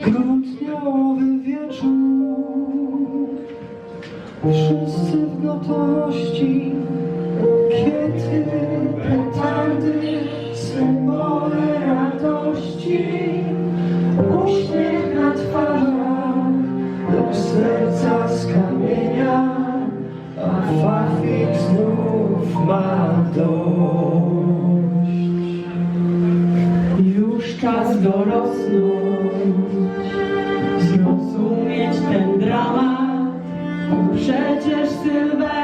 Grudniowy wieczór Wszyscy w gotowości Kiety, petardy Symbole radości. radość. Już czas dorosnąć, zrozumieć ten dramat, przecież Sylwester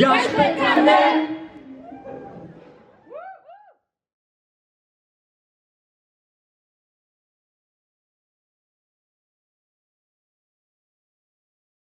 Yaş pekembe.